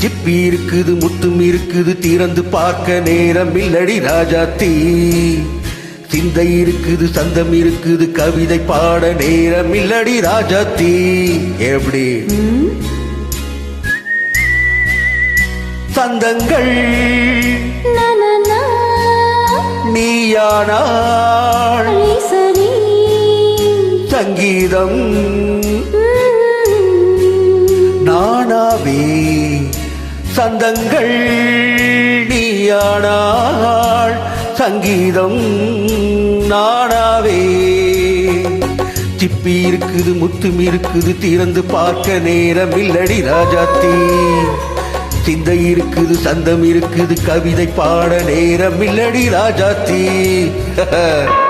சிப்பி இருக்குது முத்தும் இருக்குது திறந்து பார்க்க நேரம் இல்லடி ராஜா தீ. சிந்தை இருக்குது சந்தம் இருக்குது கவிதை பாட நேரம் இல்லடி ராஜா தீ. எப்படி? சந்தங்கள். நீயானாள் சங்கீதம். நானாவே. சந்தங்கள் நீயானாள் சங்கீதம் நானாவே. சிப்பி இருக்குது முத்தும் இருக்குது திறந்து பார்க்க நேரம் இல்லடி ராஜாத்தி. சிந்தை இருக்குது சந்தம் இருக்குது கவிதை பாட நேரம் இல்லடி ராஜாத்தி.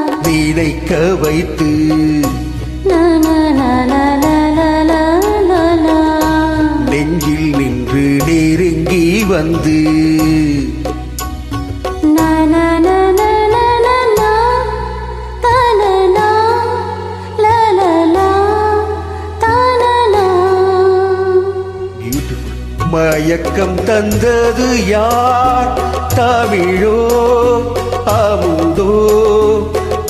சிலைக்க வைத்து நெஞ்சில் நின்று நெருங்கி வந்து மயக்கம் தந்தது யார் தமிழோ அமுதோ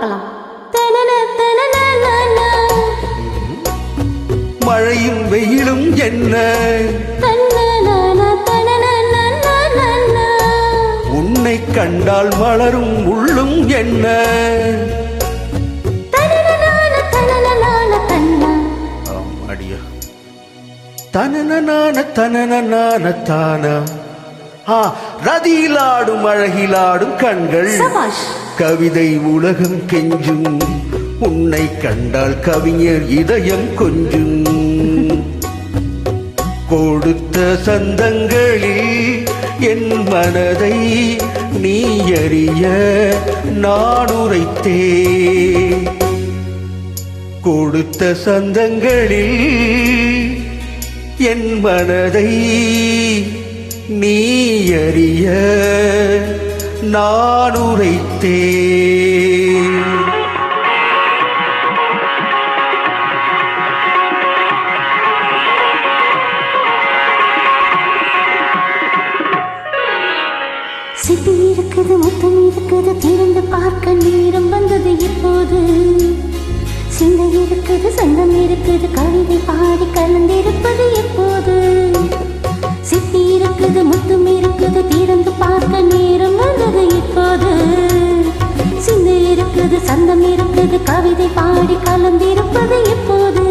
பார்க்கலாம். மழையும் வெயிலும் என்ன. உன்னை கண்டால் மலரும் உள்ளும் என்ன? தனனனான தனனனான தானா? ஆ ரதியிலாடும் அழகிலாடும் கண்கள். சபாஷ். கவிதை உலகம் கெஞ்சும். உன்னை கண்டால் கவிஞர் இதயம் கொஞ்சும். கொடுத்த சந்தங்களில் என் மனதை நீ அறிய நாடுரைத்தே கொடுத்த சந்தங்களில் என் மனதை நீ அறிய நான் உரைத்தேன். சிப்பி இருக்குது முத்தம் இருக்குது திறந்து பார்க்க நேரம் வந்தது இப்போது. சிந்தை இருக்குது சங்கம் இருக்குது கவிதை பாடி கலந்திருப்பது எப்போது சந்தம் இருப்பது கவிதை பாடி கலந்திருப்பது எப்போது?